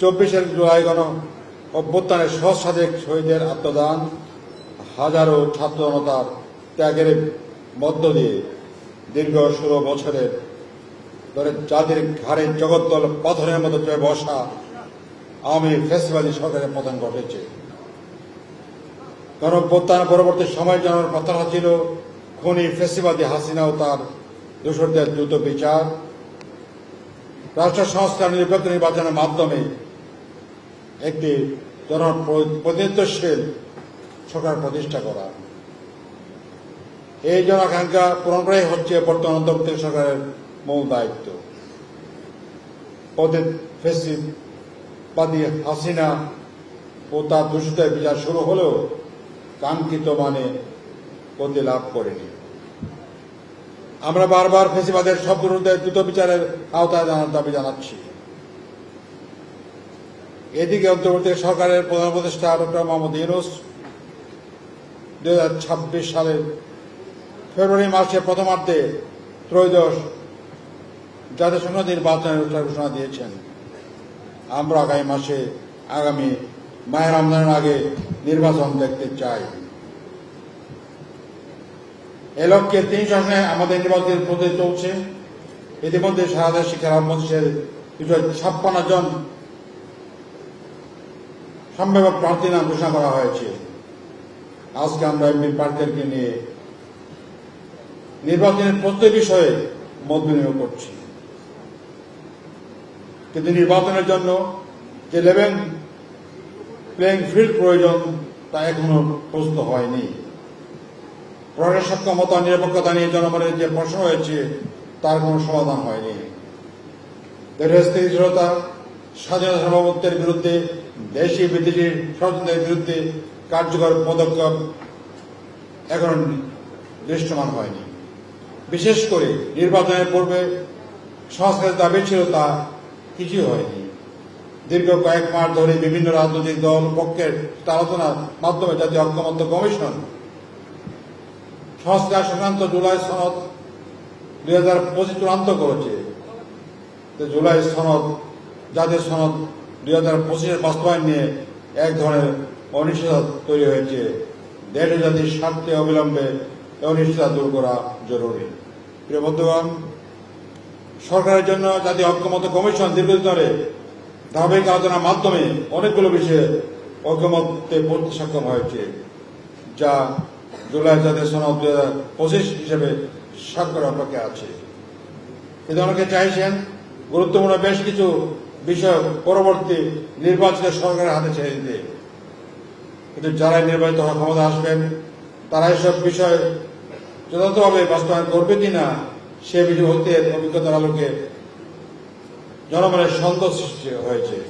চব্বিশের জুলাই গণ অভ্যুত্থানের সহস্রাধিক শহীদের আত্মদান, হাজারো ছাত্র জনতার ত্যাগের মধ্য দিয়ে দীর্ঘ ষোলো বছরের ধরে জাতির ঘাড়ে জগদ্দল পাথরের মতো চেয়ে বসা আওয়ামী ফেসিবাদী সরকারের পতন ঘটেছে। গণভ্যুত্থান পরবর্তী সময় জানার প্রত্যাশা ছিল, খনি ফেসিবাদী হাসিনা ও তার দোষরদের দ্রুত বিচার। রাষ্ট্র সংস্কার নিরপেক্ষ নির্বাচনের মাধ্যমে একটি জনপ্রতিনিধিত্বশীল সরকার প্রতিষ্ঠা করা। এই জনাকাঙ্ক্ষা পূরণ হচ্ছে বর্তমান অন্তর্বর্তী সরকারের মূল দায়িত্ব। পদে ফেসিবাদী হাসিনা ও তার দূষিতের বিচার শুরু হলেও কাঙ্ক্ষিত মানে গতি লাভ করেনি। আমরা বারবার ফেসিবাদের সব দ্রুত বিচারের আওতায় জানার দাবি জানাচ্ছি। এদিকে অন্তর্বর্তী সরকারের প্রধান উপদেষ্টা ডক্টর মোহাম্মদ ইউনুস হাজার ছাব্বিশ সালের ফেব্রুয়ারি মাসের প্রথমার্ধে ত্রয়োদশ জাতিসংঘ নির্বাচনের ঘোষণা দিয়েছেন। আমরা আগামী মাসে, আগামী মায়ের রমজানের আগে নির্বাচন দেখতে চাই। এ লক্ষ্যে তিন শাসনে আমাদের নির্বাচনের প্রস্তুতি চলছে। ইতিমধ্যে সারা দেশ শিক্ষা মন্ত্রীর দুশো ছাপ্পান্ন জন সম্ভাব্য প্রার্থীর নাম ঘোষণা করা হয়েছে। আজকে আমরা এমপি প্রার্থীদেরকে নিয়ে নির্বাচনের প্রত্যেক বিষয়ে মত বিনিময় করছি। কিন্তু নির্বাচনের জন্য যে লেভেন প্লেইং ফিল্ড প্রয়োজন তা এখনও প্রস্তুত হয়নি। ক্ষমতা নিরপেক্ষতা নিয়ে জনগণের যে প্রশ্ন হয়েছে তার কোনো সমাধান হয়নি। দেশের স্থিতিশীলতা, স্বাধীনতা সার্বভৌমত্বের বিরুদ্ধে দেশি বিদেশি ষড়যন্ত্রের বিরুদ্ধে কার্যকর পদক্ষেপ এখন দৃশ্যমান হয়নি। বিশেষ করে নির্বাচনের পূর্বে সংস্কারের দাবি ছিল তা কিছুই হয়নি। দীর্ঘ কয়েক মাস ধরে বিভিন্ন রাজনৈতিক দল, পক্ষের আলোচনার মাধ্যমে জাতীয় ঐক্যমত্য কমিশন সংস্কার সংক্রান্ত জুলাই সনদ দুই হাজার পঁচিশ চূড়ান্ত করেছে। জুলাই সনদ, জাতীয় সনদ দুই হাজার পঁচিশের বাস্তবায়ন নিয়ে এক ধরনের অনিশ্চয়তা তৈরি হয়েছে। দেশ জাতির স্বার্থে অবিলম্বে অনিশ্চয়তা দূর করা জরুরি। প্রিয় বন্ধুগণ, সরকারের জন্য জাতীয় ঐক্যমত্য কমিশন দীর্ঘদিন ধরে ধারাবাহিক আলোচনার মাধ্যমে অনেকগুলো বিষয়ে ঐক্যমত্যে পড়তে সক্ষম হয়েছে, যা জুলাই জাতীয় সনদ দুই হাজার পঁচিশ হিসেবে স্বাক্ষর অপেক্ষা আছে। কিন্তু অনেকে চাইছেন গুরুত্বপূর্ণ বেশ কিছু বিষয় পরবর্তী নির্বাচিত সরকারের হাতে ছেড়ে দিতে। কিন্তু যারাই নির্বাচিত ক্ষমতা আসবেন, তারা এসব বিষয় যথাযথভাবে বাস্তবায়ন করবে কিনা, সে বিষয় হতে অভিজ্ঞতার আলোকে জনগণের সন্তোষ সৃষ্টি হয়েছে।